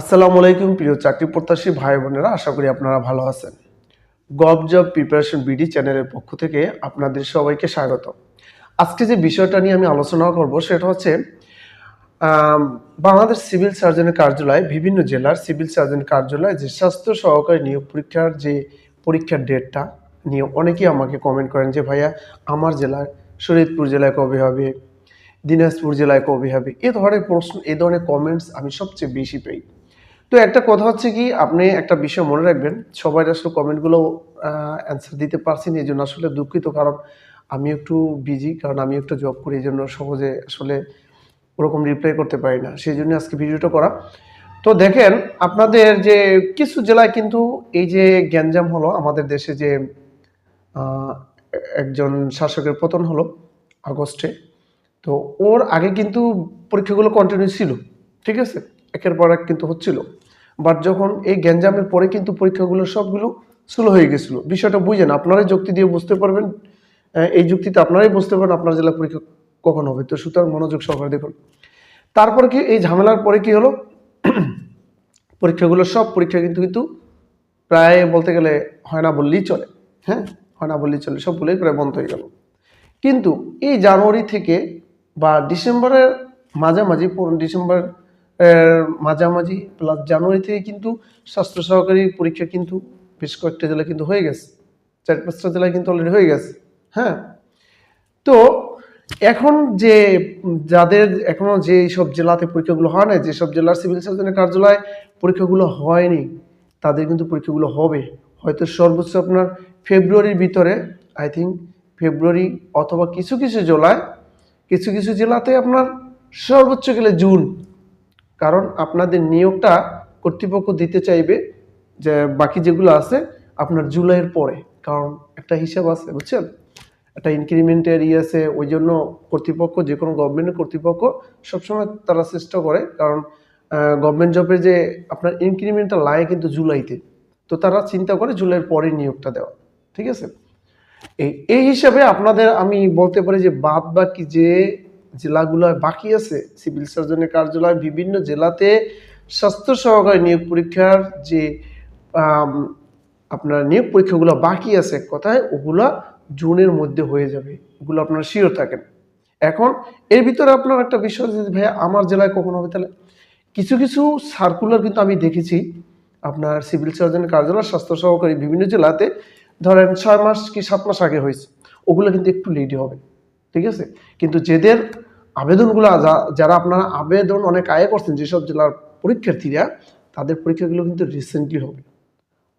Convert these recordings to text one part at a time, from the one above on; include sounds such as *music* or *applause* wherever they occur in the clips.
আসসালামু আলাইকুম প্রিয় চাকরি প্রত্যাশী ভাই বোনেরা, আশা করি আপনারা ভালো আছেন। গভ জব প্রিপারেশন বিডি চ্যানেলের পক্ষ থেকে আপনাদের সবাইকে স্বাগত। আজকে যে বিষয়টা নিয়ে আমি আলোচনা করব সেটা হচ্ছে বাংলাদেশ সিভিল সার্জনের কার্যালয়, বিভিন্ন জেলার সিভিল সার্জন কার্যালয় যে স্বাস্থ্য সহকারী নিয়োগ পরীক্ষার যে পরীক্ষার ডেটটা নিয়ে অনেকেই আমাকে কমেন্ট করেন যে, ভাইয়া, আমার জেলার শরীয়তপুর জেলায় কবে হবে? দিনাজপুর জেলায় কবে হবে? এ ধরনের প্রশ্ন, এ ধরনের কমেন্টস আমি সবচেয়ে বেশি পাই। তো একটা কথা হচ্ছে কি, আপনি একটা বিষয় মনে রাখবেন, সবাই আসলে কমেন্টগুলো অ্যান্সার দিতে পারছি না এই জন্য আসলে দুঃখিত, কারণ আমি একটু বিজি কারণ আমি একটু জব করি এই জন্য সহজে আসলে ওরকম রিপ্লাই করতে পারি না। সেই জন্য আজকে ভিডিওটা করা। তো দেখেন, আপনাদের যে কিছু জেলায় কিন্তু এই যে গ্যাঞ্জাম হলো, আমাদের দেশে যে একজন শাসকের পতন হলো আগস্টে, তো ওর আগে কিন্তু পরীক্ষাগুলো কন্টিনিউ ছিল, ঠিক আছে? একের পর এক কিন্তু হচ্ছিল। বাট যখন এই গ্যাঞ্জামের পরে কিন্তু পরীক্ষাগুলো সবগুলো স্লো হয়ে গেছিল। বিষয়টা বুঝেন, আপনারাই যুক্তি দিয়ে বুঝতে পারবেন। এই যুক্তিতে আপনারাই বুঝতে পারবেন আপনার জেলা পরীক্ষা কখন হবে। তো সুতরাং মনোযোগ সহকারে দেখুন। তারপর কি, এই ঝামেলার পরে কি হলো? *clears throat* পরীক্ষাগুলো সব, পরীক্ষা কিন্তু কিন্তু প্রায় বলতে গেলে হয় না বললেই চলে। হ্যাঁ? হয় না বললেই চলে সবগুলোই প্রায় বন্ধ হয়ে গেল। কিন্তু এই জানুয়ারি থেকে বা ডিসেম্বরের মাঝামাঝি ডিসেম্বর মাঝামাঝি প্লাস জানুয়ারি থেকে কিন্তু স্বাস্থ্য সহকারী পরীক্ষা কিন্তু বেশ কয়েকটা জেলায় কিন্তু হয়ে গেছে। চার পাঁচটা জেলায় কিন্তু অলরেডি হয়ে গেছে। হ্যাঁ? তো এখন যে যাদের এখনও যে সব জেলাতে পরীক্ষাগুলো হয় না যেসব জেলার সিভিল সার্জনের কার্যালয় পরীক্ষাগুলো হয়নি, তাদের কিন্তু পরীক্ষাগুলো হবে। হয়তো সর্বোচ্চ আপনার ফেব্রুয়ারির ভিতরে আই থিঙ্ক ফেব্রুয়ারি অথবা কিছু কিছু জেলায়, কিছু কিছু জেলাতে আপনার সর্বোচ্চ গেলে জুন কারণ আপনাদের নিয়োগটা কর্তৃপক্ষ দিতে চাইবে যে বাকি যেগুলো আছে আপনার জুলাইয়ের পরে, কারণ একটা হিসাব আছে, বুঝছেন? একটা ইনক্রিমেন্টের ইয়ে আছে, ওই জন্য কর্তৃপক্ষ, যে কোনো গভর্নমেন্টের কর্তৃপক্ষ সবসময় তারা চেষ্টা করে, কারণ গভর্নমেন্ট জবের যে আপনার ইনক্রিমেন্টটা লাগে কিন্তু জুলাইতে। তো তারা চিন্তা করে জুলাইয়ের পরে নিয়োগটা দেওয়া, ঠিক আছে? এই এই হিসাবে আপনাদের আমি বলতে পারি যে বাদ বাকি যে জেলাগুলো বাকি আছে, সিভিল সার্জনের কার্যালয়, বিভিন্ন জেলাতে স্বাস্থ্য সহকারী নিয়োগ পরীক্ষার যে আপনার নিয়োগ পরীক্ষাগুলো বাকি আছে কথায়, ওগুলা জুনের মধ্যে হয়ে যাবে। ওগুলো আপনারা শিওর থাকেন। এখন, এর ভিতরে আপনার একটা বিষয় যদি ভাইয়া, আমার জেলায় কখন হবে তাহলে? কিছু কিছু সার্কুলার কিন্তু আমি দেখেছি, আপনার সিভিল সার্জনের কার্যালয়, স্বাস্থ্য সহকারী বিভিন্ন জেলাতে, ধরেন ছয় মাস কি সাত মাস আগে হয়েছে, ওগুলো কিন্তু একটু লেটই হবে, ঠিক আছে? কিন্তু যেদের আবেদনগুলো যারা আপনারা আবেদন অনেক আয় করছেন, যেসব জেলার পরীক্ষার্থীরা, তাদের পরীক্ষাগুলো কিন্তু রিসেন্টলি হবে।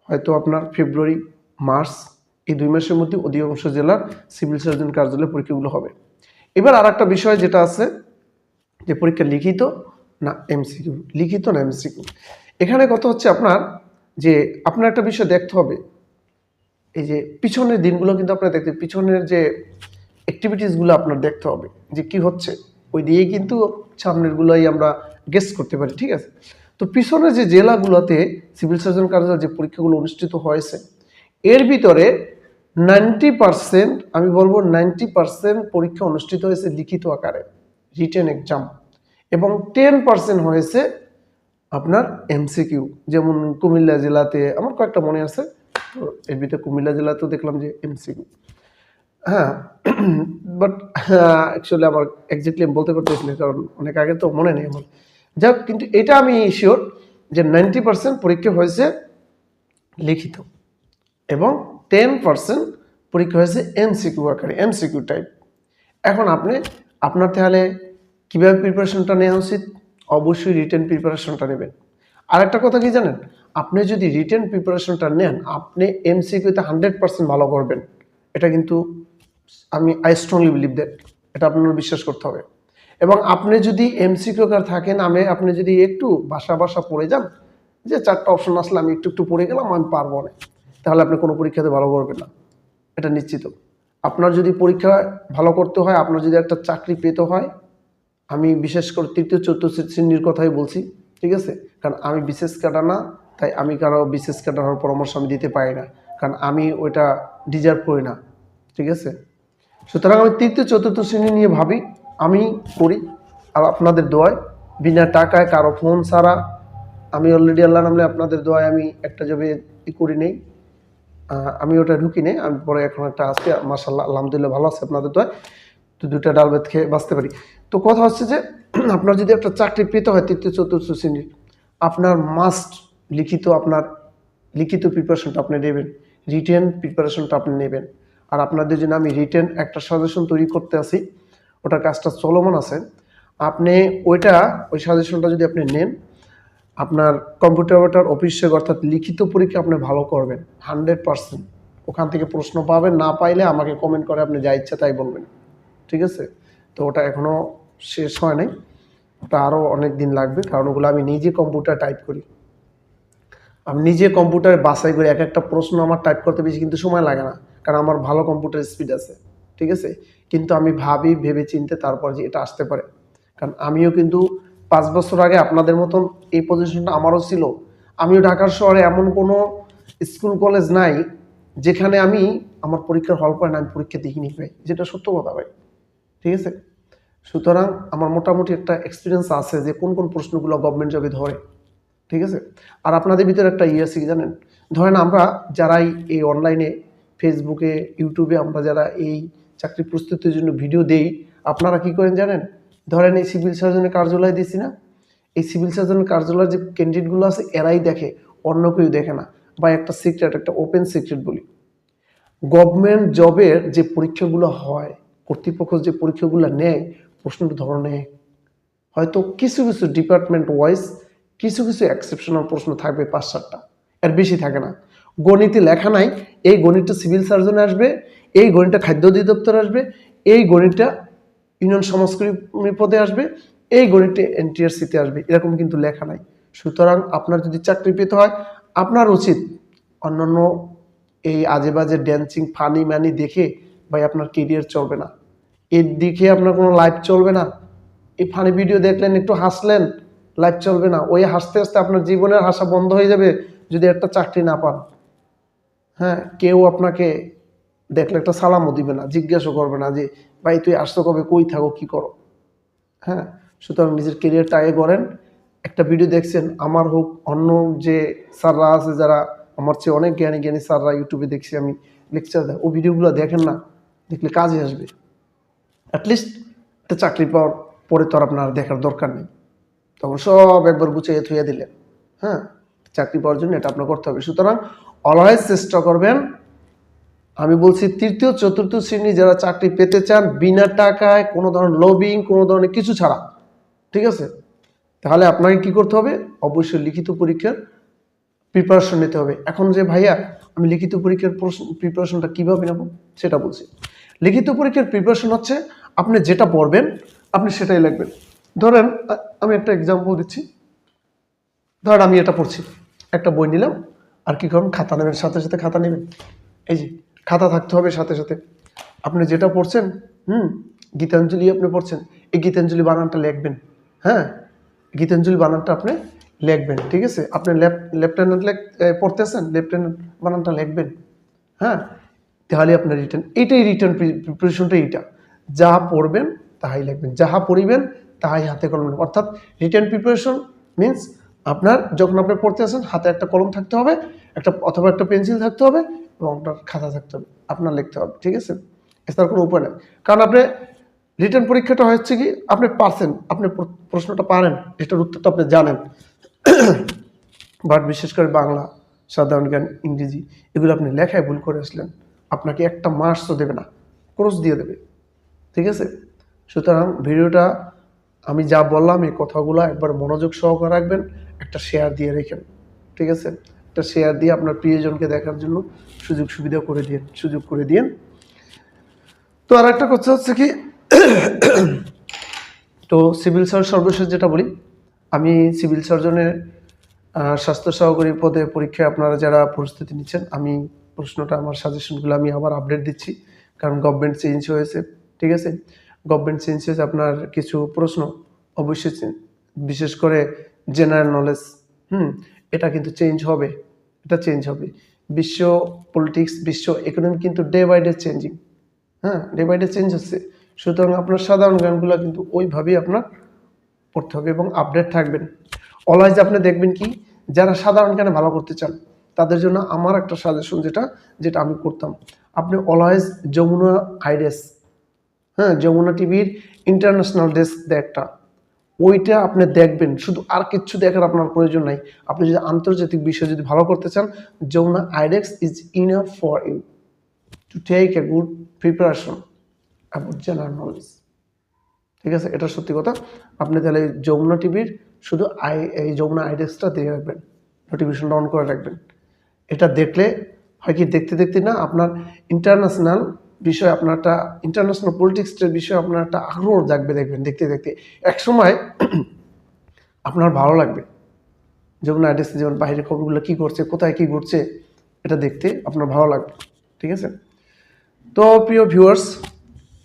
হয়তো আপনার ফেব্রুয়ারি মার্চ এই দুই মাসের মধ্যে অধিকাংশ জেলার সিভিল সার্জন কার্যালয়ে পরীক্ষাগুলো হবে। এবার আর একটা বিষয় যেটা আছে, যে পরীক্ষা লিখিত না এমসিকিউ লিখিত না এমসিকিউ এখানে কথা হচ্ছে আপনার, যে আপনার একটা বিষয় দেখতে হবে। এই যে পিছনের দিনগুলো কিন্তু আপনার দেখতে, পিছনের যে অ্যাক্টিভিটিসগুলো আপনার দেখতে হবে যে কি হচ্ছে। ওই দিয়ে কিন্তু সামনেরগুলোই আমরা গেস করতে পারি, ঠিক আছে? তো পিছনে যে জেলাগুলোতে সিভিল সার্জন কার্যালয় যে পরীক্ষাগুলো অনুষ্ঠিত হয়েছে, এর ভিতরে নাইনটি পার্সেন্ট আমি বলব নাইনটি পার্সেন্ট পরীক্ষা অনুষ্ঠিত হয়েছে লিখিত আকারে রিটেন এক্সাম এবং টেন পার্সেন্ট হয়েছে আপনার এমসিকিউ যেমন কুমিল্লা জেলাতে, আমার কয়েকটা মনে আছে, তো এর ভিতরে কুমিল্লা জেলাতেও দেখলাম যে এমসিকিউ হ্যাঁ বাট অ্যাকচুয়ালি আমার এক্স্যাক্টলি আমি বলতে পারতেছি না, কারণ অনেক আগে তো মনে নেই আমার। যাক, কিন্তু এটা আমি শিওর যে নাইনটি পার্সেন্ট পরীক্ষা হয়েছে লিখিত এবং টেন পার্সেন্ট পরীক্ষা হয়েছে এমসিকিউ আকারে এমসিকিউ টাইপ এখন আপনি, আপনার তাহলে কীভাবে প্রিপারেশনটা নেওয়া উচিত? অবশ্যই রিটেন প্রিপারেশনটা নেবেন। আর একটা কথা কি জানেন? আপনি যদি রিটেন প্রিপারেশনটা নেন, আপনি এমসিকিউতে হান্ড্রেড পার্সেন্ট ভালো করবেন। এটা কিন্তু আমি আই স্ট্রংলি বিলিভ দ্যাট এটা আপনার বিশ্বাস করতে হবে। এবং আপনি যদি এমসিকিউ কার থাকেন, আমি, আপনি যদি একটু বাসা বাসা পড়ে যান, যে চারটা অপশন আসলে আমি একটু একটু পড়ে গেলাম, আমি পারব না। তাহলে আপনি কোনো পরীক্ষাতে ভালো করবেন না। এটা নিশ্চিত। আপনার যদি পরীক্ষা ভালো করতে হয়, আপনার যদি একটা চাকরি পেতে হয়, আমি বিশেষ করে তৃতীয়, চতুর্থ শ্রেণির কথাই বলছি, ঠিক আছে? কারণ আমি বিশেষ ক্যাডার না, তাই আমি কারও বিশেষ হওয়ার পরামর্শ আমি দিতে পারি না। কারণ আমি ওইটা ডিজার্ভ করি না, ঠিক আছে? সুতরাং আমি তৃতীয়, চতুর্থ শ্রেণি নিয়ে ভাবি, আমি করি। আর আপনাদের দোয়ায়, বিনা টাকায় কারও ফোন ছাড়া, আমি অলরেডি আল্লাহ নামলে আপনাদের দোয়ায় আমি একটা জবে ই করি নেই। আমি ওটা ঢুকি নেই, আমি পরে এখন একটা আছে মাসাল্লাহ আলহামদুলিল্লাহ ভালো আছে আপনাদের দোয়ায়। তো দুটা ডাল ভাত খেয়ে বাঁচতে পারি। তো কথা হচ্ছে যে, *clears throat* আপনার যদি একটা চাকরি পেতে হয় তৃতীয়, চতুর্থ শ্রেণির, আপনার মাস্ট লিখিত, আপনার লিখিত প্রিপারেশনটা আপনি নেবেন রিটেন প্রিপারেশনটা আপনি নেবেন। আর আপনাদের জন্য আমি রিটেন একটা সাজেশন তৈরি করতে আসি ওটার কাজটা চলমান আছে। আপনি ওইটা, ওই সাজেশনটা যদি আপনি নেন, আপনার কম্পিউটার অফিসে অর্থাৎ লিখিত পরীক্ষা আপনি ভালো করবেন, হান্ড্রেড পার্সেন্ট। ওখান থেকে প্রশ্ন পাবেন, না পাইলে আমাকে কমেন্ট করে আপনি যা ইচ্ছা তাই বলবেন। ঠিক আছে? তো ওটা এখনও শেষ হয় নাই। ওটা আরও অনেক দিন লাগবে, কারণ ওগুলো আমি নিজে কম্পিউটার টাইপ করি। আমি নিজে কম্পিউটারে বাছাই করি এক একটা প্রশ্ন আমার টাইপ করতে বেশি কিন্তু সময় লাগে না। কারণ আমার ভালো কম্পিউটার স্পিড আছে, ঠিক আছে? কিন্তু আমি ভাবি ভেবে চিনতে তারপর যে এটা আসতে পারে। কারণ আমিও কিন্তু পাঁচ বছর আগে আপনাদের মতন এই পজিশনটা আমারও ছিল। আমিও ঢাকার শহরে এমন কোনো স্কুল কলেজ নাই, যেখানে আমি আমার পরীক্ষার হল করে না, আমি পরীক্ষা দেখিনি ভাই। যেটা সত্য কথা ভাই, ঠিক আছে? সুতরাং আমার মোটামুটি একটা এক্সপিরিয়েন্স আছে যে কোন কোন প্রশ্নগুলো গভর্নমেন্ট জবে ধরে, ঠিক আছে? আর আপনাদের ভিতরে একটা ইয়ে আছে জানেন? ধরেন আমরা যারাই এই অনলাইনে ফেসবুকে ইউটিউবে আমরা যারা এই চাকরি প্রস্তুতির জন্য ভিডিও দেই, আপনারা কি করেন জানেন? ধরেন এই সিভিল সার্জনের কার্যালয় দিছি না? এই সিভিল সার্জনের কার্যালয়ের যে ক্যান্ডিডেটগুলো আছে, এরাই দেখে, অন্য কেউ দেখে না। বা একটা সিক্রেট একটা ওপেন সিক্রেট বলি। গভর্নমেন্ট জবের যে পরীক্ষাগুলো হয়, কর্তৃপক্ষ যে পরীক্ষাগুলো নেয় প্রশ্নের ধরনে। হয়তো কিছু কিছু ডিপার্টমেন্ট ওয়াইজ কিছু কিছু এক্সেপশনাল প্রশ্ন থাকবে পাঁচ সাতটা। এর বেশি থাকে না। গণিতে লেখা নাই, এই গণিতটা সিভিল সার্জনে আসবে, এই গণিতটা খাদ্য অধিদপ্তর আসবে, এই গণিতটা ইউনিয়ন সমাজকর্মী পদে আসবে, এই গণিতটা এনটিআরসিতে আসবে, এরকম কিন্তু লেখা নাই। সুতরাং আপনার যদি চাকরি পেতে হয়, আপনার উচিত অন্যান্য এই আজে বাজে ড্যান্সিং ফানি ম্যানি দেখে ভাই আপনার কেরিয়ার চলবে না। এর দিকে আপনার কোনো লাইফ চলবে না। এই ফানি ভিডিও দেখলেন, একটু হাসলেন লাইফ চলবে না। ওই হাসতে হাসতে আপনার জীবনের হাসা বন্ধ হয়ে যাবে যদি একটা চাকরি না পান। হ্যাঁ কেউ আপনাকে দেখলে একটা সালামও দিবে না জিজ্ঞাসা করবে না যে, ভাই, তুই আসছো কবে? কই থাকো? কি করো? হ্যাঁ সুতরাং নিজের কেরিয়ারটা আগে করেন। একটা ভিডিও দেখছেন, আমার হোক, অন্য যে স্যাররা আছে যারা, আমার চেয়ে অনেক জ্ঞানী জ্ঞানী স্যাররা ইউটিউবে দেখছি আমি লেকচার দেয় ও ভিডিওগুলো দেখেন না, দেখলে কাজে আসবে। অ্যাটলিস্ট একটা চাকরি পাওয়ার পরে তো আর আপনার দেখার দরকার নেই। তখন সব একবার গুছিয়ে থুয়ে দিলেন। হ্যাঁ চাকরি পাওয়ার জন্য এটা আপনার করতে হবে। সুতরাং অলওয়েজ চেষ্টা করবেন। আমি বলছি তৃতীয়, চতুর্থ শ্রেণি যারা চাকরি পেতে চান, বিনা টাকায়, কোনো ধরনের লবিং কোনো ধরনের কিছু ছাড়া, ঠিক আছে? তাহলে আপনাকে কি করতে হবে? অবশ্যই লিখিত পরীক্ষার প্রিপারেশন নিতে হবে। এখন যে ভাইয়া, আমি লিখিত পরীক্ষার প্রশ্ন প্রিপারেশনটা কীভাবে নেব সেটা বলছি। লিখিত পরীক্ষার প্রিপারেশন হচ্ছে, আপনি যেটা পড়বেন, আপনি সেটাই লিখবেন। ধরেন আমি একটা এক্সাম্পল দিচ্ছি। ধরেন আমি এটা পড়ছি। একটা বই নিলাম আর কি করুন খাতা নেবেন, সাথে সাথে খাতা নেবেন। এই যে, খাতা থাকতে হবে সাথে সাথে। আপনি যেটা পড়ছেন, হুম, গীতাঞ্জলি আপনি পড়ছেন, এই গীতাঞ্জলি বানানটা লিখবেন হ্যাঁ? গীতাঞ্জলি বানানটা আপনি লিখবেন, ঠিক আছে? আপনি লেফটেন্যান্ট লেখ পড়তেছেন লেফটেন্যান্ট বানানটা লিখবেন হ্যাঁ? তাহলে আপনার রিটার্ন এইটাই রিটার্ন প্রিপারেশনটা এইটা। যা পড়বেন, তাহাই লিখবেন। যাহা পড়িবেন, তাহাই হাতে কলম অর্থাৎ রিটার্ন প্রিপারেশন মিন্স আপনার, যখন আপনি পড়তে আসেন হাতে একটা কলম থাকতে হবে একটা, অথবা একটা পেন্সিল থাকতে হবে এবং আপনার খাতা থাকতে হবে। আপনার লিখতে হবে, ঠিক আছে? এছাড়া কোনো উপায় নেই। কারণ আপনি রিটার্ন পরীক্ষাটা হচ্ছে কি, আপনি পারছেন, আপনি প্রশ্নটা পারেন, এটার উত্তরটা আপনি জানেন। বাট বিশেষ করে বাংলা, সাধারণ জ্ঞান, ইংরেজি, এগুলো আপনি লেখায় ভুল করে আসলেন, আপনাকে একটা মার্কসও দেবে না ক্রস দিয়ে দেবে, ঠিক আছে? সুতরাং ভিডিওটা আমি যা বললাম, এই কথাগুলো একবার মনোযোগ সহকারে রাখবেন, একটা শেয়ার দিয়ে রেখেন, ঠিক আছে? একটা শেয়ার দিয়ে আপনার প্রিয়জনকে দেখার জন্য সুযোগ সুবিধা করে দিন সুযোগ করে দিন তো আর একটা কথা হচ্ছে কি, তো সিভিল সার্জন সর্বশেষ যেটা বলি, আমি সিভিল সার্জনের স্বাস্থ্য সহকারী পদে পরীক্ষায় আপনারা যারা প্রস্তুতি নিচ্ছেন, আমি প্রশ্নটা, আমার সাজেশনগুলো আমি আবার আপডেট দিচ্ছি, কারণ গভর্নমেন্ট চেঞ্জ হয়েছে, ঠিক আছে? গভর্নমেন্ট চেঞ্জ হয়েছে আপনার কিছু প্রশ্ন, অবশ্যই, বিশেষ করে জেনারেল নলেজ হুম, এটা কিন্তু চেঞ্জ হবে। এটা চেঞ্জ হবে। বিশ্ব পলিটিক্স বিশ্ব ইকোনমি কিন্তু ডে বাই ডে চেঞ্জিং হ্যাঁ ডে বাই ডে চেঞ্জ হচ্ছে। সুতরাং আপনার সাধারণ জ্ঞানগুলো কিন্তু ওইভাবেই আপনার পড়তে হবে এবং আপডেট থাকবেন। অলওয়েজ আপনি দেখবেন কি, যারা সাধারণ জ্ঞানে ভালো করতে চান, তাদের জন্য আমার একটা সাজেশন যেটা যেটা আমি করতাম। আপনি অলওয়েজ যমুনা আইডেস হ্যাঁ যমুনা টিভির ইন্টারন্যাশনাল ডেস্ক একটা ওইটা আপনি দেখবেন, শুধু আর কিচ্ছু দেখার আপনার প্রয়োজন নাই। আপনি যদি আন্তর্জাতিক বিষয় যদি ভালো করতে চান, Jamuna IDEX is enough for you to take a good preparation about general knowledge ঠিক আছে? এটা সত্যি কথা। আপনি তাহলে যমুনা টিভির শুধু আই, এই যমুনা আইডেক্সটা দিয়ে রাখবেন। নোটিফিকেশনটা অন করে রাখবেন। এটা দেখলে হয় কি? দেখতে দেখতে না, আপনার ইন্টারন্যাশনাল বিষয় আপনার একটা ইন্টারন্যাশনাল পলিটিক্সের বিষয়ে আপনার একটা আগ্রহ জাগবে, দেখবেন, দেখতে দেখতে। এক সময় *clears throat* আপনার ভালো লাগবে। যেমন আইডেক্সে যেমন বাইরের খবরগুলো কী করছে, কোথায় কী ঘটছে, এটা দেখতে আপনার ভালো লাগবে, ঠিক আছে? তো প্রিয় ভিউয়ার্স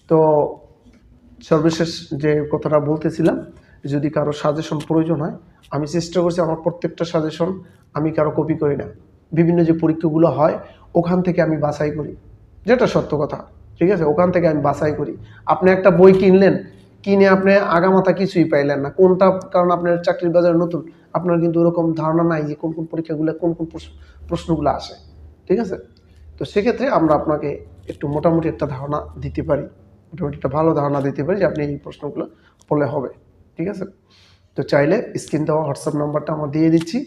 তো সর্বশেষ যে কথাটা বলতেছিলাম, যদি কারও সাজেশন প্রয়োজন হয়, আমি চেষ্টা করছি আমার প্রত্যেকটা সাজেশন আমি কারও কপি করি না। বিভিন্ন যে পরীক্ষাগুলো হয়, ওখান থেকে আমি বাছাই করি। যেটা সত্য কথা, ঠিক আছে? ওখান থেকে আমি বাছাই করি। আপনি একটা বই কিনলেন, কিনে আপনি আগামাথা কিছুই পাইলেন না। কোনটা? কারণ আপনার চাকরির বাজারে নতুন, আপনার কিন্তু ওরকম ধারণা নাই যে কোন কোন পরীক্ষাগুলো, কোন কোন প্রশ্নগুলো আসে, ঠিক আছে? তো সেক্ষেত্রে আমরা আপনাকে একটু মোটামুটি একটা ধারণা দিতে পারি, মোটামুটি একটা ভালো ধারণা দিতে পারি যে আপনি এই প্রশ্নগুলো পড়লে হবে, ঠিক আছে? তো চাইলে স্ক্রিন দেওয়া হোয়াটসঅ্যাপ নাম্বারটা আমরা দিয়ে দিচ্ছি।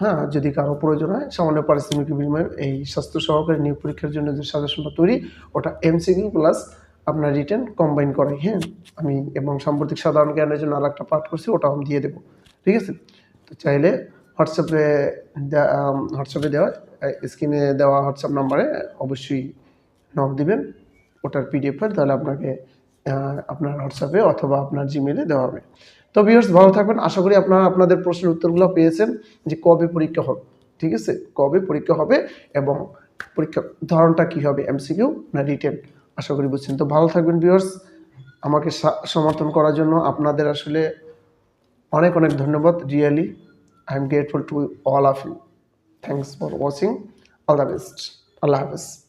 হ্যাঁ যদি কারও প্রয়োজন হয়, সামান্য পারিশ্রমিক বিনিময়ে এই স্বাস্থ্য সহকারী নিয়োগ পরীক্ষার জন্য যে সাজেশনটা তৈরি, ওটা এমসিকিউ প্লাস আপনার রিটার্ন কম্বাইন করাই হ্যাঁ? আমি এবং সাম্প্রতিক সাধারণ জ্ঞানের জন্য আর একটা পাঠ করছি, ওটাও আমি দিয়ে দেবো, ঠিক আছে? তো চাইলে হোয়াটসঅ্যাপে হোয়াটসঅ্যাপে দেওয়া স্ক্রিনে দেওয়া হোয়াটসঅ্যাপ নাম্বারে অবশ্যই নক দিবেন, ওটার পিডিএফ তাহলে আপনাকে আপনার হোয়াটসঅ্যাপে অথবা আপনার জিমেলে দেওয়া হবে। তো ভিউয়ার্স ভালো থাকবেন। আশা করি আপনারা আপনাদের প্রশ্নের উত্তরগুলো পেয়েছেন যে কবে পরীক্ষা হবে, ঠিক আছে? কবে পরীক্ষা হবে এবং পরীক্ষার ধরনটা কী হবে এমসিকিউ না রিটেন আশা করি বুঝছেন। তো ভালো থাকবেন ভিউয়ার্স আমাকে সমর্থন করার জন্য আপনাদের আসলে অনেক অনেক ধন্যবাদ। Really I am grateful to all of you thanks for watching all the best আল্লাহ হাফেজ।